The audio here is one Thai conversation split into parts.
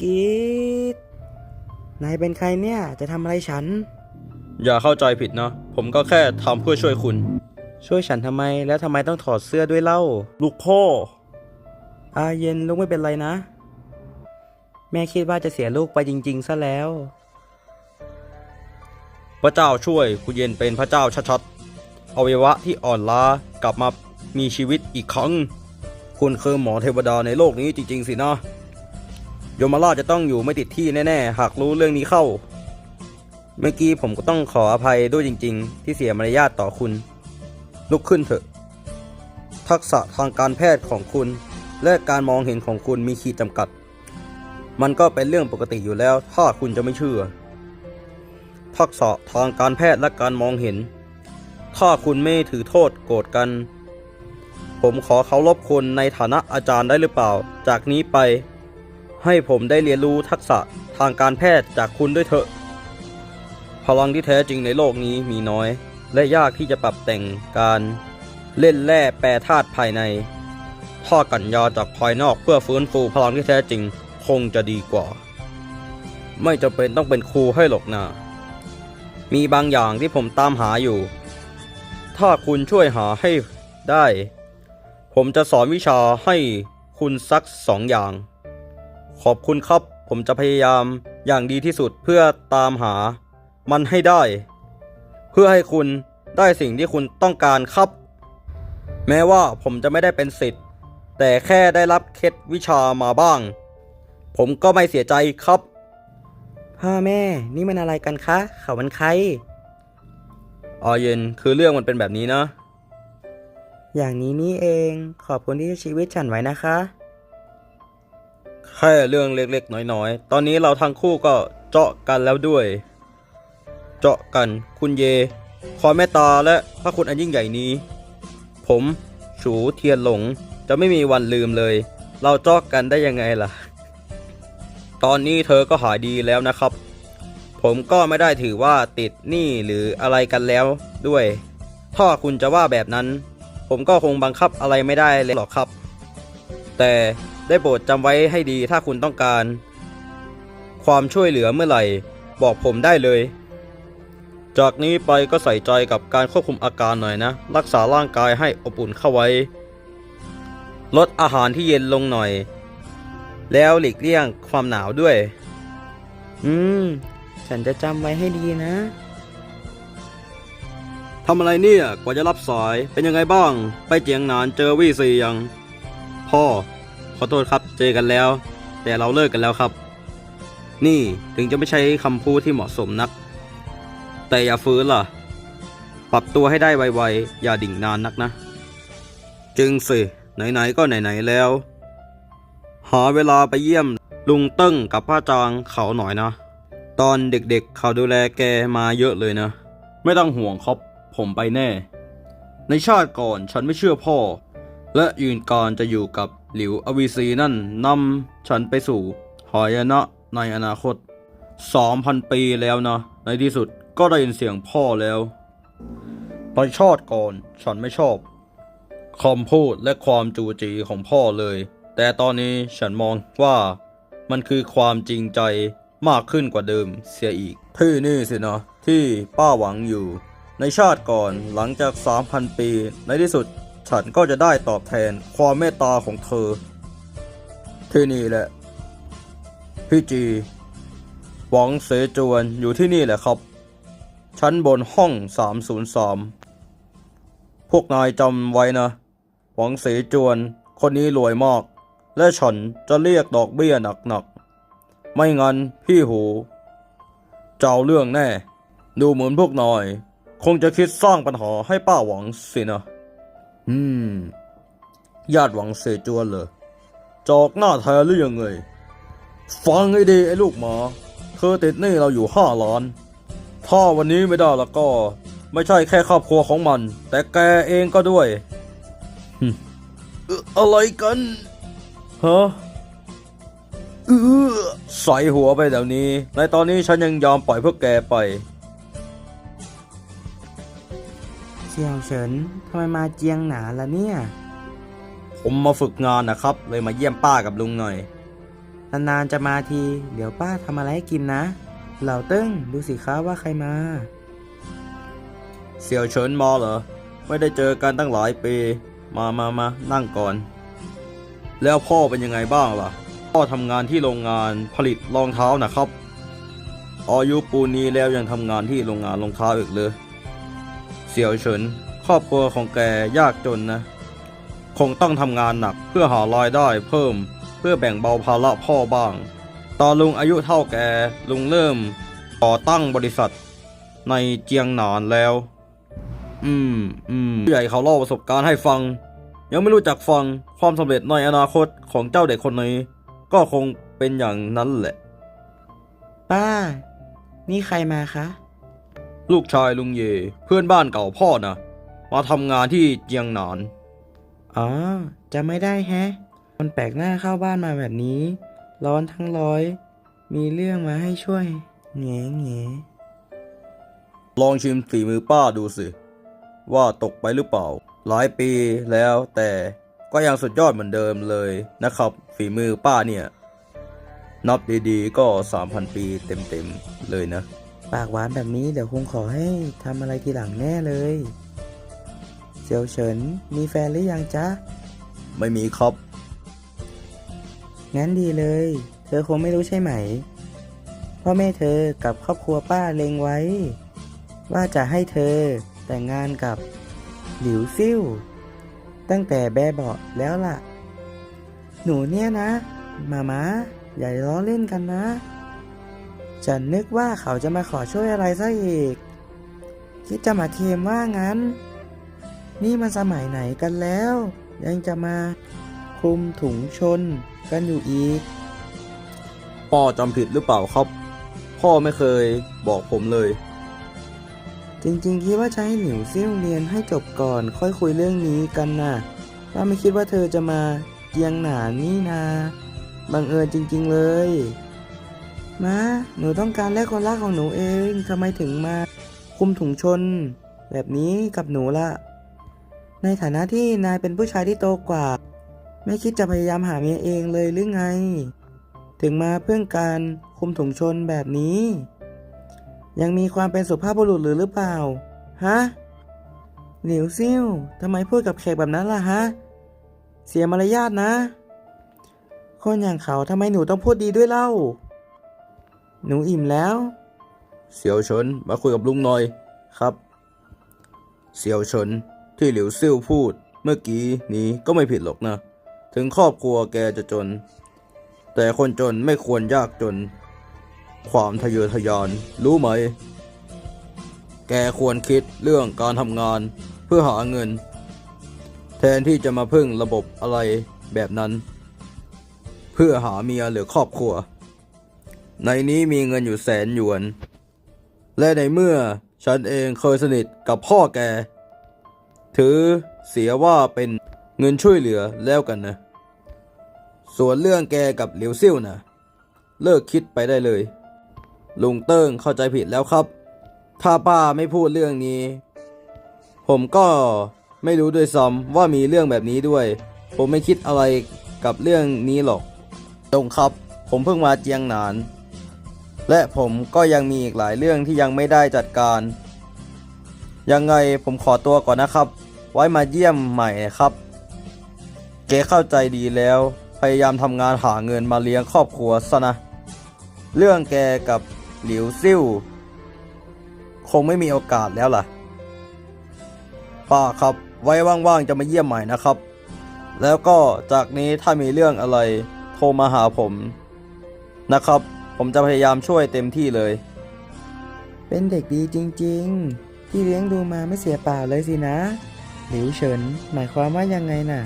กีดนายเป็นใครเนี่ยจะทำอะไรฉัน อย่าเข้าใจผิดนะ ผมก็แค่ทำเพื่อช่วยคุณ ช่วยฉันทำไมแล้วทำไมต้องถอดเสื้อด้วยเล่า ลูกพ่อ อาเย็นลูกไม่เป็นไรนะ แม่คิดว่าจะเสียลูกไปจริง ๆ ซะแล้ว พระเจ้าช่วยคุณเย็นเป็นพระเจ้าชัดๆอวัยวะที่อ่อนล้ากลับมามีชีวิตอีกครั้ง คุณคือหมอเทวดาในโลกนี้จริง ๆ สินะ โยมราชจะต้องอยู่ไม่ติดที่แน่ๆ หากรู้เรื่องนี้เข้า เมื่อกี้ผมก็ต้องขออภัยด้วยจริง ๆ ที่เสียมารยาทต่อคุณ ลุกขึ้นเถอะ ทักษะทางการแพทย์ของคุณ และการมองเห็นของคุณมีขีดจำกัด มันก็เป็นเรื่องปกติอยู่แล้ว ถ้าคุณจะไม่เชื่อ ทักษะทางการแพทย์และการมองเห็น ถ้าคุณไม่ถือโทษโกรธกัน ผมขอเคารพคุณในฐานะอาจารย์ได้หรือเปล่า จากนี้ไป ให้ผมได้เรียนรู้ทักษะทางการแพทย์จากคุณด้วยเถอะ พลังที่แท้จริงในโลกนี้มีน้อย และยากที่จะปรับแต่งการเล่นแร่แปรธาตุภายในถ้ากันยาจากภายนอกเพื่อฟื้นฟูพลังที่แท้จริงคงจะดีกว่า ไม่จำเป็นต้องเป็นครูให้หรอกนะมีบางอย่างที่ผมตามหาอยู่ ถ้าคุณช่วยหาให้ได้ ผมจะสอนวิชาให้คุณสักสองอย่าง ขอบคุณครับ ผมจะพยายามอย่างดีที่สุดเพื่อตามหา มันให้ได้ เพื่อให้คุณได้สิ่งที่คุณต้องการครับ แม้ว่าผมจะไม่ได้เป็นสิทธิ์ แต่แค่ได้รับเคล็ดวิชามาบ้าง ผมก็ไม่เสียใจครับ พ่อแม่นี่มันอะไรกันคะเขามันใครอาเย็นคือเรื่องมันเป็นแบบนี้นะ อย่างนี้นี่เองขอบคุณที่ช่วยชีวิตฉันไว้นะคะ แค่เรื่องเล็กๆ น้อยๆ ตอนนี้เราทั้งคู่ก็เจาะกันแล้วด้วย เจาะกันคุณเยความเมตตาและพระคุณอันยิ่งใหญ่นี้ ผมฉูเทียนหลงจะไม่มีวันลืมเลย เราเจาะกันได้ยังไงล่ะ ตอนนี้เธอก็หายดีแล้วนะครับ ผมก็ไม่ได้ถือว่าติดหนี้หรืออะไรกันแล้วด้วย ถ้าคุณจะว่าแบบนั้น ผมก็คงบังคับอะไรไม่ได้เลยหรอกครับ แต่ ได้โปรดจำไว้ให้ดีถ้าคุณต้องการ ความช่วยเหลือเมื่อไหร่ บอกผมได้เลย จากนี้ไปก็ใส่ใจกับการควบคุมอาการหน่อยนะ รักษาร่างกายให้อบอุ่นเข้าไว้ ลดอาหารที่เย็นลงหน่อย แล้วหลีกเลี่ยงความหนาวด้วย อืม ฉันจะจำไว้ให้ดีนะทำอะไรเนี่ย กว่าจะรับสาย เป็นยังไงบ้าง ไปเจียงหนานเจอวี่ซียัง พ่อ อโทษครับ เจอกันแล้ว แต่เราเลิกกันแล้วครับ นี่ถึงจะไม่ใช้คำพูดที่เหมาะสมนัก แต่อย่าฟื้นล่ะ ปรับตัวให้ได้ไวๆ อย่าดิ่งนานนักนะ จึงสิ ไหนๆ ก็ไหนๆ แล้ว หาเวลาไปเยี่ยมลุงเติ้งกับป้าจางเขาหน่อยนะ ตอนเด็กๆ เขาดูแลแกมาเยอะเลยนะ ไม่ต้องห่วงครับ ผมไปแน่ ในชาติก่อนฉันไม่เชื่อพ่อ และยืนการจะอยู่กับ หลิวอวีซีนั่นนำฉันไปสู่หายนะในอนาคตสองพันปีแล้วนะ ในที่สุดก็ได้ยินเสียงพ่อแล้วในชาติก่อน ฉันไม่ชอบคำพูดและความจูจีของพ่อเลย แต่ตอนนี้ฉันมองว่ามันคือความจริงใจมากขึ้นกว่าเดิมเสียอีก ที่นี่สินะที่ป้าหวังอยู่ ในชาติก่อนหลังจาก 3,000 ปีในที่สุด ฉันก็จะได้ตอบแทนความเมตตาของเธอ ที่นี่แหละ พี่จี หวังเสจวนอยู่ที่นี่แหละครับ ชั้นบนห้อง 303 พวกนายจำไว้นะ หวังเสจวนคนนี้รวยมาก และฉันจะเรียกดอกเบี้ยหนักๆ ไม่งั้นพี่หูจะเอาเรื่องแน่ ดูเหมือนพวกนาย คงจะคิดสร้างปัญหาให้ป้าหวังสินะ อืม ญาติหวังเสจวนเหรอจอกหน้าแท้หรือยังไง ฟังให้ดีไอ้ลูกหมา เธอติดหนี้เราอยู่ห้าล้าน ถ้าวันนี้ไม่ได้แล้วก็ ไม่ใช่แค่ครอบครัวของมัน แต่แกเองก็ด้วยหึเอ่ออะไรกัน ฮะเออใส่หัวไปเดี๋ยวนี้ ในตอนนี้ฉันยังยอมปล่อยพวกแกไป สี่ยวเฉินทำไมมาเจียงหนาล่ะเนี่ย ผมมาฝึกงานนะครับ เลยมาเยี่ยมป้ากับลุงหน่อย นานๆจะมาที เดี๋ยวป้าทำอะไรให้กินนะ เหล่าเติ้งดูสิคะว่าใครมา เสี่ยวเฉินมาเหรอ ไม่ได้เจอกันตั้งหลายปี มามามานั่งก่อน แล้วพ่อเป็นยังไงบ้างล่ะ พ่อทำงานที่โรงงานผลิตรองเท้านะครับอายุปูนนี้แล้วยังทำงานที่โรงงานรองเท้าอีกเลย เสี่ยวเฉินครอบครัวของแกยากจนนะ คงต้องทำงานหนักเพื่อหารายได้เพิ่ม เพื่อแบ่งเบาภาระพ่อบ้าง ตอนลุงอายุเท่าแกลุงเริ่มก่อตั้งบริษัท ในเจียงหนานแล้ว อืมอืมผู้ใหญ่เขาเล่าประสบการณ์ให้ฟัง ยังไม่รู้จักฟังความสำเร็จในอนาคตของเจ้าเด็กคนนี้ ก็คงเป็นอย่างนั้นแหละ ป้า นี่ใครมาคะ ลูกชายลุงเย เพื่อนบ้านเก่าพ่อนะมาทำงานที่เจียงหนาน อ๋อจะไม่ได้แฮะคนแปลกหน้าเข้าบ้านมาแบบนี้ ร้อนทั้งร้อย มีเรื่องมาให้ช่วยแง่แง่ลองชิมฝีมือป้าดูสิ ว่าตกไปหรือเปล่า หลายปีแล้วแต่ก็ยังสุดยอดเหมือนเดิมเลยนะครับ ฝีมือป้าเนี่ย นับดีๆ ก็ 3,000 ปีเต็มๆ เลยนะ ปากหวานแบบนี้เดี๋ยวคงขอให้ทำอะไรทีหลังแน่เลยเสี่ยวเฉินมีแฟนหรือยังจ๊ะ ไม่มีครับ งั้นดีเลย เธอคงไม่รู้ใช่ไหม พ่อแม่เธอกับครอบครัวป้าเลงไว้ ว่าจะให้เธอแต่งงานกับหลิวซิ่วตั้งแต่แบบเบาะแล้วล่ะ หนูเนี่ยนะ มามาอย่าล้อเล่นกันนะ ฉันนึกว่าเขาจะมาขอช่วยอะไรซะอีก คิดจะมาเคลมว่างั้น นี่มันสมัยไหนกันแล้ว ยังจะมาคลุมถุงชนกันอยู่อีก พ่อจำผิดหรือเปล่าครับ พ่อไม่เคยบอกผมเลย จริงๆ คิดว่าจะให้หลิวซิ่วเรียนให้จบก่อนค่อยคุยเรื่องนี้กันนะ่ะป้าไม่คิดว่าเธอจะมาเจียงหนานนี่นาบังเอิญจริง ๆ เลย มาหนูต้องการแลกคนรักของหนูเองทำไมถึงมาคุมถุงชน แบบนี้กับหนูล่ะในฐานะที่นายเป็นผู้ชายที่โตกว่า ไม่คิดจะพยายามหาเมียเองเลยหรือไง ถึงมาเพื่อการคุมถุงชนแบบนี้ ยังมีความเป็นสุภาพบุรุษหรือหรือเปล่าฮะหลิวซิ่วทำไมพูดกับแขกแบบนั้นล่ะฮะ เสียมารยาทนะ คนอย่างเขาทำไมหนูต้องพูดดีด้วยเล่า หนูอิ่มแล้ว เสี่ยวเฉินมาคุยกับลุงหน่อยครับ เสี่ยวเฉินที่หลิวซิ่วพูด เมื่อกี้นี้ก็ไม่ผิดหรอกนะ ถึงครอบครัวแกจะจน แต่คนจนไม่ควรยากจน ความทะเยอทะยาน รู้ไหม แกควรคิดเรื่องการทำงานเพื่อหาเงิน แทนที่จะมาพึ่งระบบอะไรแบบนั้น เพื่อหาเมียหรือครอบครัว ในนี้มีเงินอยู่แสนหยวน และในเมื่อฉันเองเคยสนิทกับพ่อแก ถือเสียว่าเป็นเงินช่วยเหลือแล้วกันนะ ส่วนเรื่องแกกับเหลิวซิ่วนะเลิกคิดไปได้เลย ลุงเติ้งเข้าใจผิดแล้วครับ ถ้าป้าไม่พูดเรื่องนี้ ผมก็ไม่รู้ด้วยซ้ำว่ามีเรื่องแบบนี้ด้วย ผมไม่คิดอะไรกับเรื่องนี้หรอกตรงครับ ผมเพิ่งมาเจียงหนาน และผมก็ยังมีอีกหลายเรื่องที่ยังไม่ได้จัดการ ยังไงผมขอตัวก่อนนะครับ ไว้มาเยี่ยมใหม่นะครับ เกเข้าใจดีแล้ว พยายามทำงานหาเงินมาเลี้ยงครอบครัวซะนะ เรื่องแกกับหลิวซิ่วคงไม่มีโอกาสแล้วล่ะ ป้าครับ ไว้ว่างๆจะมาเยี่ยมใหม่นะครับ แล้วก็จากนี้ถ้ามีเรื่องอะไร โทรมาหาผมนะครับ ผมจะพยายามช่วยเต็มที่เลย เป็นเด็กดีจริงๆ ที่เลี้ยงดูมาไม่เสียเปล่าเลยสินะ หลิวเฉิน หมายความว่ายังไงน่ะ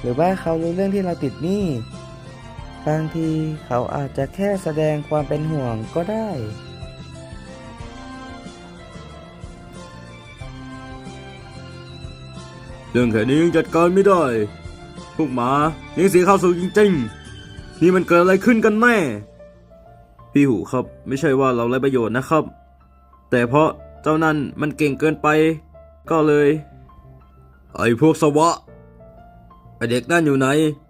หรือว่าเขารู้เรื่องที่เราติดหนี้ บางทีเขาอาจจะแค่แสดงความเป็นห่วงก็ได้ เรื่องแค่นี้ยังจัดการไม่ได้ พวกหมานี่เสียข้าวสุกจริงๆ นี่มันเกิดอะไรขึ้นกันแน่ พี่หูครับ ไม่ใช่ว่าเราไร้ประโยชน์นะครับ แต่เพราะเจ้านั่นมันเก่งเกินไป ก็เลย ไอ้พวกสวะไอเด็กนั่นอยู่ไหน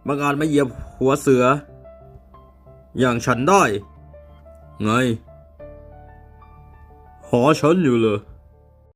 บางอาจมาเหยียบหัวเสือ อย่างฉันได้ ไงหาฉันอยู่เลย